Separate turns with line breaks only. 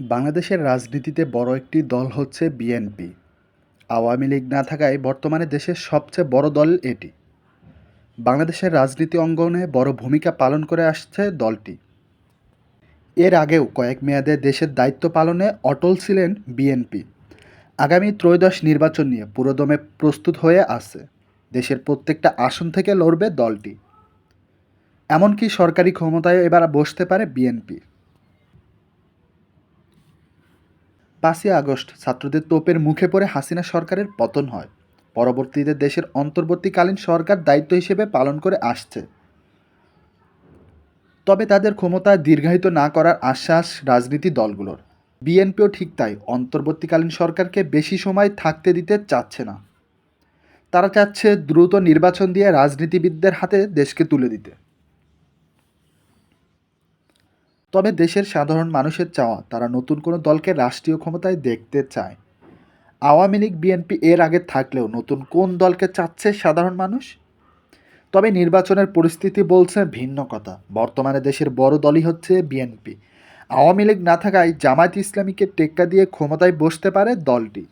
বাংলাদেশের রাজনীতিতে বড় একটি দল হচ্ছে বিএনপি। আওয়ামী লীগ না থাকায় বর্তমানে দেশের সবচেয়ে বড় দল এটি। বাংলাদেশের রাজনীতি অঙ্গনে বড় ভূমিকা পালন করে আসছে দলটি। এর আগেও কয়েক মেয়াদে দেশের দায়িত্ব পালনে অটল ছিলেন বিএনপি। আগামী ত্রয়োদশ নির্বাচন নিয়ে পুরোদমে প্রস্তুত হয়ে আছে। দেশের প্রত্যেকটা আসন থেকে লড়বে দলটি। এমনকি সরকারি ক্ষমতায় এবার বসতে পারে বিএনপি। পাঁচই আগস্ট ছাত্রদের তোপের মুখে পড়ে হাসিনা সরকারের পতন হয়। পরবর্তীতে দেশের অন্তর্বর্তীকালীন সরকার দায়িত্ব হিসেবে পালন করে আসছে। তবে তাদের ক্ষমতা দীর্ঘায়িত না করার আশ্বাস রাজনীতি দলগুলোর। বিএনপিও ঠিক তাই, অন্তর্বর্তীকালীন সরকারকে বেশি সময় থাকতে দিতে চাচ্ছে না। তারা চাচ্ছে দ্রুত নির্বাচন দিয়ে রাজনীতিবিদদের হাতে দেশকে তুলে দিতে। তবে দেশের সাধারণ মানুষের চাওয়া, তারা নতুন কোনো দলকে রাষ্ট্রীয় ক্ষমতায় দেখতে চায়। আওয়ামী লীগ, বিএনপি এর আগে থাকলেও নতুন কোন দলকে চাচ্ছে সাধারণ মানুষ? তবে নির্বাচনের পরিস্থিতি বলছে ভিন্ন কথা। বর্তমানে দেশের বড় দলই হচ্ছে বিএনপি। আওয়ামী লীগ না থাকায় জামায়াত ইসলামীকে টেক্কা দিয়ে ক্ষমতায় বসতে পারে দলটি।